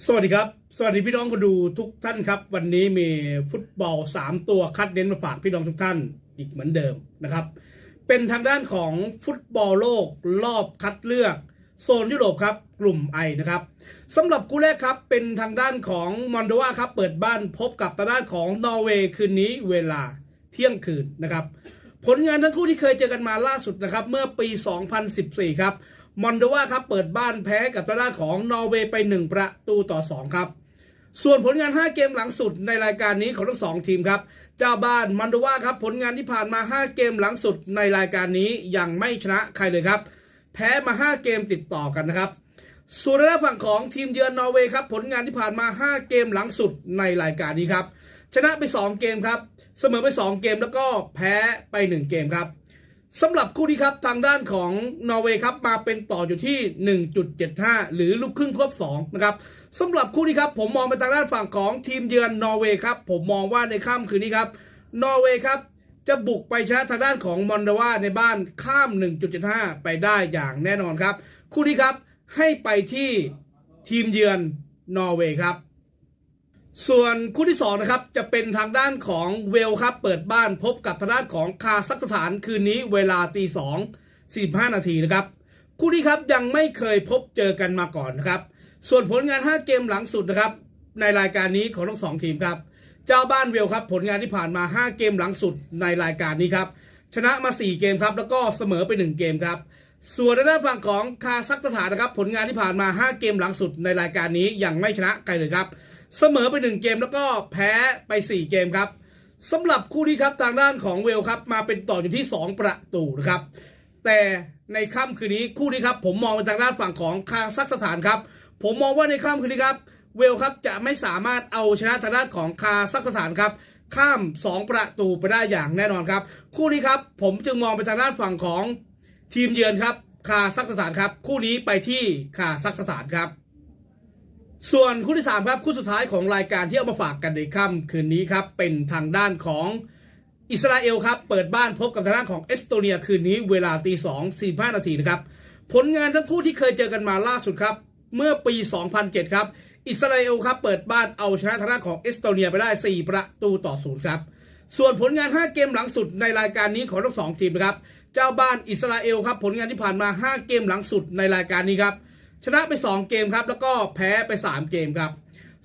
สวัสดีครับ สวัสดีพี่น้องคนดูทุกท่านครับ วันนี้มีฟุตบอล 3 ตัวคัดเน้นมาฝากพี่น้องทุกท่านอีกเหมือนเดิมนะครับ เป็นทางด้านของฟุตบอลโลกรอบคัดเลือกโซนยุโรปครับ กลุ่มไอนะครับสำหรับคู่แรกครับ เป็นทางด้านของมอนโดวาครับ เปิดบ้านพบกับทางด้านของนอร์เวย์คืนนี้เวลาเที่ยงคืนนะครับ ผลงานทั้งคู่ที่เคยเจอกันมาล่าสุดนะครับ เมื่อปี 2014 ครับ มอนโดวาครับเปิดบ้านแพ้กับทางด้านของนอร์เวย์ไป 1 ประตูต่อ 2 ครับ ส่วนผลงาน 5 เกมหลังสุดในรายการนี้ของทั้งสองทีมครับ เจ้าบ้านมอนโดวาครับผลงานที่ผ่านมา 5 เกมหลังสุดในรายการนี้ยังไม่ชนะใครเลยครับ แพ้มา 5 เกมติดต่อกันนะครับ ส่วนในด้านฝั่งของทีมเยือนนอร์เวย์ครับผลงานที่ผ่านมา 5 เกมหลังสุดในรายการนี้ครับชนะไป 2 เกมครับ เสมอไป 2 เกมแล้วก็แพ้ไป 1 เกมครับ สำหรับคู่นี้ครับทางด้านของนอร์เวย์ครับมาเป็นต่ออยู่ที่ 1.75 หรือลูกครึ่งควบ2นะครับสำหรับคู่นี้ครับผมมองไปทางด้านฝั่งของทีมเยือนนอร์เวย์ครับผมมองว่าในค่ำคืนนี้ครับนอร์เวย์ครับจะบุกไปชนะทางด้านของมอนดาวาในบ้านข้าม 1.75 ไปได้อย่างแน่นอนครับ คู่นี้ครับให้ไปที่ทีมเยือนนอร์เวย์ครับ ส่วนคู่ที่2นะครับจะเป็นทางด้านของเวลครับเปิดบ้านพบกับทางด้านของคาซัคสถานคืนนี้เวลาตีสองสี่ห้านาทีนะครับคู่นี้ครับยังไม่เคยพบเจอกันมาก่อนนะครับส่วนผลงาน 5 เกมหลังสุดนะครับในรายการนี้ของทั้งสองทีมครับเจ้าบ้านเวลครับผลงานที่ผ่านมา 5 เกมหลังสุดในรายการนี้ครับชนะมา 4 เกมครับแล้วก็เสมอไป 1 เกมครับส่วนในด้านฝั่งของคาซัคสถานนะครับผลงานที่ผ่านมา 5 เกมหลังสุดในรายการนี้ยังไม่ชนะใครเลยครับ เสมอไป 1 เกมแล้วก็แพ้ไป 4 เกมครับสำหรับคู่นี้ครับทางด้านของเวลครับมาเป็นต่ออยู่ที่ 2 ประตูนะครับ แต่ในค่ำคืนนี้คู่นี้ครับผมมองไปทางด้านฝั่งของคาซัคสถานครับ ผมมองว่าในค่ำคืนนี้ครับเวลครับจะไม่สามารถเอาชนะทางด้านของคาซัคสถานครับข้าม 2 ประตูไปได้อย่างแน่นอนครับ คู่นี้ครับผมจึงมองไปทางด้านฝั่งของทีมเยือนครับคาซัคสถานครับ คู่นี้ไปที่คาซัคสถานครับ ส่วนคู่ที่ 3 ครับ คู่สุดท้ายของรายการที่เอามาฝากกันในค่ำคืนนี้ครับ เป็นทางด้านของอิสราเอลครับ เปิดบ้านพบกับทางด้านของเอสโตเนียคืนนี้เวลาตีสองสี่ห้านาทีนะครับ ผลงานทั้งคู่ที่เคยเจอกันมาล่าสุดครับ เมื่อปี 2007 ครับ อิสราเอลครับ เปิดบ้านเอาชนะทางด้านของเอสโตเนียไปได้ 4 ประตูต่อศูนย์ครับ ส่วนผลงาน 5 เกมหลังสุดในรายการนี้ของทั้งสองทีมนะครับ เจ้าบ้านอิสราเอลครับ ผลงานที่ผ่านมา 5 เกมหลังสุดในรายการนี้ครับ ชนะไป 2 เกมครับ แล้วก็แพ้ไป 3 เกมครับ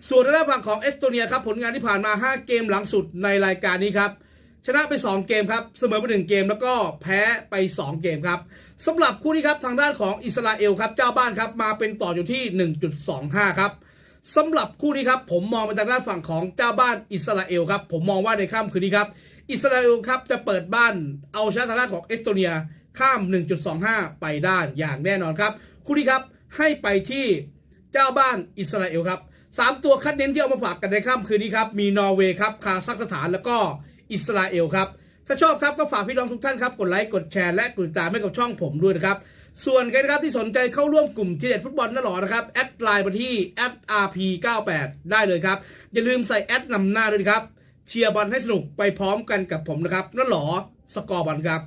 ส่วนด้านฝั่งของเอสโตเนียครับผลงานที่ผ่านมา 5 เกมหลังสุดในรายการนี้ครับชนะไป 2 เกมครับเสมอไป 1 เกมแล้วก็แพ้ไป 2 เกมครับสำหรับคู่นี้ครับทางด้านของอิสราเอลครับเจ้าบ้านครับมาเป็นต่ออยู่ที่ 1.25 ครับสำหรับคู่นี้ครับผมมองไปทางด้านฝั่งของเจ้าบ้านอิสราเอลครับผมมองว่าในค่ำคืนนี้ครับอิสราเอลครับจะเปิดบ้านเอาชนะทางด้านของเอสโตเนียข้าม 1.25 ไปได้อย่างแน่นอนครับ คู่นี้ครับ ให้ไปที่เจ้าบ้านอิสราเอลครับสามตัวคัดเน้นที่เอามาฝากกันในค่ำคืนนี้ครับมีนอร์เวย์ครับคาซัคสถานแล้วก็อิสราเอลครับถ้าชอบครับก็ฝากพี่น้องทุกท่านครับกดไลค์กดแชร์และกดติดตามให้กับช่องผมด้วยนะครับส่วนใครนะครับที่สนใจเข้าร่วมกลุ่มทีเด็ดฟุตบอลนั่นหรอนะครับแอดไลน์มาที่ @rp98 ได้เลยครับ อย่าลืมใส่แอดนำหน้าด้วยครับ เชียร์บอลให้สนุกไปพร้อมกันกับผมนะครับนั่นหรอสกอร์บอลครับ